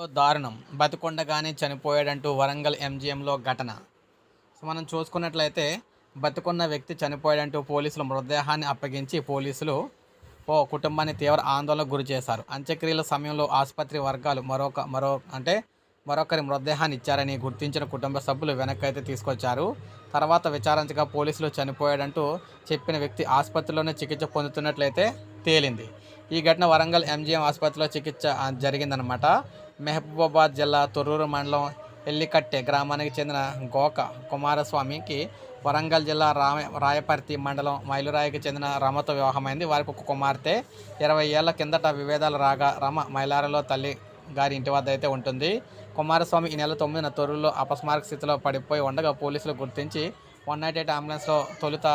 ఎంతో దారుణం. బతికొండగానే చనిపోయాడంటూ వరంగల్ ఎంజీఎంలో ఘటన. సో మనం చూసుకున్నట్లయితే బతికున్న వ్యక్తి చనిపోయాడంటూ పోలీసులు మృతదేహాన్ని అప్పగించి పోలీసులు ఓ కుటుంబాన్ని తీవ్ర ఆందోళనకు గురి చేశారు. అంత్యక్రియల సమయంలో ఆసుపత్రి వర్గాలు మరొక మరో అంటే మరొకరి మృతదేహాన్ని ఇచ్చారని గుర్తించిన కుటుంబ సభ్యులు వెనక్కైతే తీసుకొచ్చారు. తర్వాత విచారించగా పోలీసులు చనిపోయాడంటూ చెప్పిన వ్యక్తి ఆసుపత్రిలోనే చికిత్స పొందుతున్నట్లయితే తేలింది. ఈ ఘటన వరంగల్ ఎంజీఎం ఆసుపత్రిలో చికిత్స జరిగిందనమాట మెహబూబాబాద్ జిల్లా తొర్రూరు మండలం ఎల్లికట్టె గ్రామానికి చెందిన గోక కుమారస్వామికి వరంగల్ జిల్లా రామ రాయపర్తి మండలం మైలురాయికి చెందిన రమతో వివాహమైంది. వారికి ఒక కుమార్తె. ఇరవై ఏళ్ళ కిందట విభేదాలు రాగా రమ మైలారలో తల్లి గారి ఇంటి వద్ద అయితే ఉంటుంది. కుమారస్వామి ఈ నెల తొమ్మిదిన తొరులో అపస్మారక స్థితిలో పడిపోయి ఉండగా పోలీసులు గుర్తించి వన్ నైట్ ఎయిట్ అంబులెన్స్లో తొలుత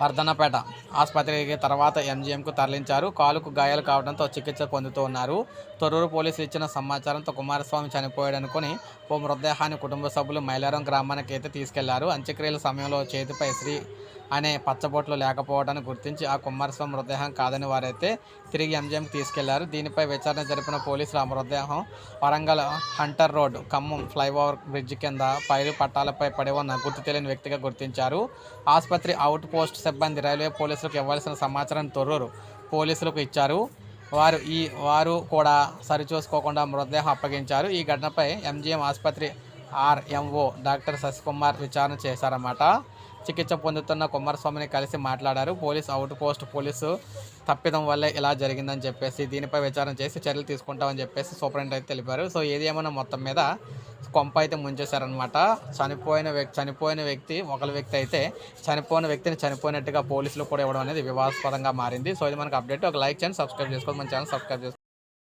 వర్ధన్నపేట ఆసుపత్రికి తర్వాత ఎంజీఎంకు తరలించారు. కాలుకు గాయాలు కావడంతో చికిత్స పొందుతూ ఉన్నారు. తొర్రూరు పోలీసులు ఇచ్చిన సమాచారంతో కుమారస్వామి చనిపోయాడనుకుని ఓ మృతదేహాన్ని కుటుంబ సభ్యులు మైలారం గ్రామానికి అయితే తీసుకెళ్ళారు. అంత్యక్రియల సమయంలో చేతిపై శ్రీ అనే పచ్చబొట్లు లేకపోవడాన్ని గుర్తించి ఆ కుమారస్వామి మృతదేహం కాదని వారైతే తిరిగి ఎంజిఎంకి తీసుకెళ్ళారు. దీనిపై విచారణ జరిపిన పోలీసులు ఆ మృతదేహం Warangal hunter road Khammam flyover bridge కింద పైరు పట్టాలపై పడి ఉన్న గుర్తు తెలియని వ్యక్తిగా గుర్తించారు. ఆసుపత్రి అవుట్ పోస్ట్ సిబ్బంది రైల్వే పోలీసులకు ఇవ్వాల్సిన సమాచారం తొర్రూరు పోలీసులకు ఇచ్చారు. వారు ఈ వారు కూడా సరిచూసుకోకుండా మృతదేహం అప్పగించారు. ఈ ఘటనపై ఎంజిఎం ఆసుపత్రి ఆర్ఎంఓ డాక్టర్ శశికుమార్ విచారణ చేశారన్నమాట. చికిత్స పొందుతున్న కుమారస్వామిని కలిసి మాట్లాడారు. పోలీస్ అవుట్ పోస్ట్ పోలీసు తప్పిదం వల్ల ఇలా జరిగిందని చెప్పేసి దీనిపై విచారణ చేసి చర్యలు తీసుకుంటామని చెప్పేసి సూపరింటెండెంట్ అయితే తెలిపారు. సో ఏది ఏమైనా మొత్తం మీద కొంప అయితే ముంచేశారనమాట చనిపోయిన వ్యక్తి చనిపోయిన వ్యక్తి ఒకరి వ్యక్తి అయితే చనిపోయిన వ్యక్తిని చనిపోయినట్టుగా పోలీసులు కూడా ఇవ్వడం అనేది వివాదాస్పదంగా మారింది. సో ఇది మనకు అప్డేట్. ఒక లైక్ చేయండి సబ్స్క్రైబ్ చేసుకోండి. మన ఛానల్ సబ్స్క్రైబ్ చేసుకోండి.